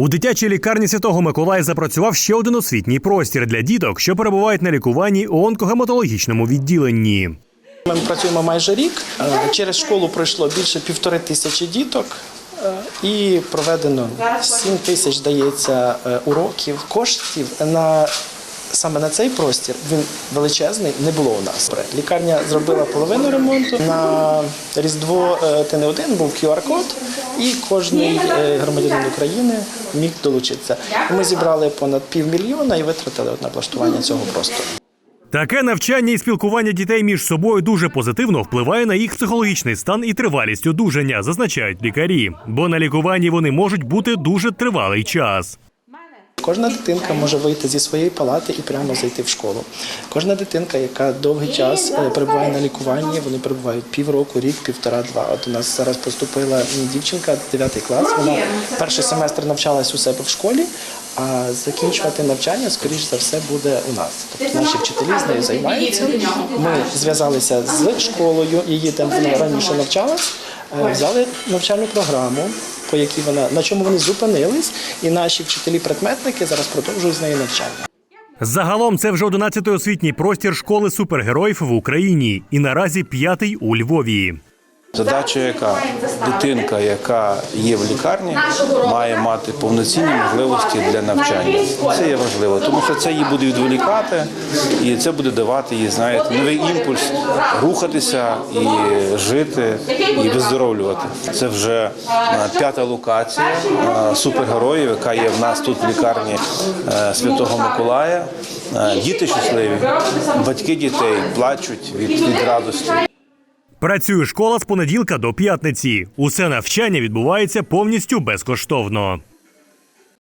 У дитячій лікарні Святого Миколая запрацював ще один освітній простір для діток, що перебувають на лікуванні у онкогематологічному відділенні. Ми працюємо майже рік. Е, Через школу пройшло більше півтори тисячі діток. е, І проведено 7 тисяч, здається, е, уроків, коштів на саме на цей простір. Він величезний, не було у нас. Лікарня зробила половину ремонту. На Різдво е, ти не один був QR-код, і кожен громадянин України міг долучитися. Ми зібрали понад півмільйона і витратили на облаштування цього простору. Таке навчання і спілкування дітей між собою дуже позитивно впливає на їх психологічний стан і тривалість одужання, зазначають лікарі. Бо на лікуванні вони можуть бути дуже тривалий час. Кожна дитинка може вийти зі своєї палати і прямо зайти в школу. Кожна дитинка, яка довгий час е, перебуває на лікуванні, вони перебувають півроку, рік, півтора-два. От у нас зараз поступила дівчинка, 9 клас. Вона перший семестр навчалась у себе в школі, а закінчувати навчання, скоріш за все, буде у нас. Тобто наші вчителі з нею займаються. Ми зв'язалися з школою, її там вона раніше навчалась. Взяли навчальну програму, по якій вона на чому вони зупинились, і наші вчителі-предметники зараз продовжують з нею навчання. Загалом це вже 11-й освітній простір школи супергероїв в Україні і наразі п'ятий у Львові. Задача, яка дитинка, яка є в лікарні, має мати повноцінні можливості для навчання. Це є важливо, тому що це її буде відволікати, і це буде давати їй, знаєте, новий імпульс рухатися і жити, і виздоровлювати. Це вже е, п'ята локація е, супергероїв, яка є в нас тут в лікарні е, Святого Миколая. Е, Діти щасливі, батьки дітей плачуть від, від радості. Працює школа з понеділка до п'ятниці. Усе навчання відбувається повністю безкоштовно.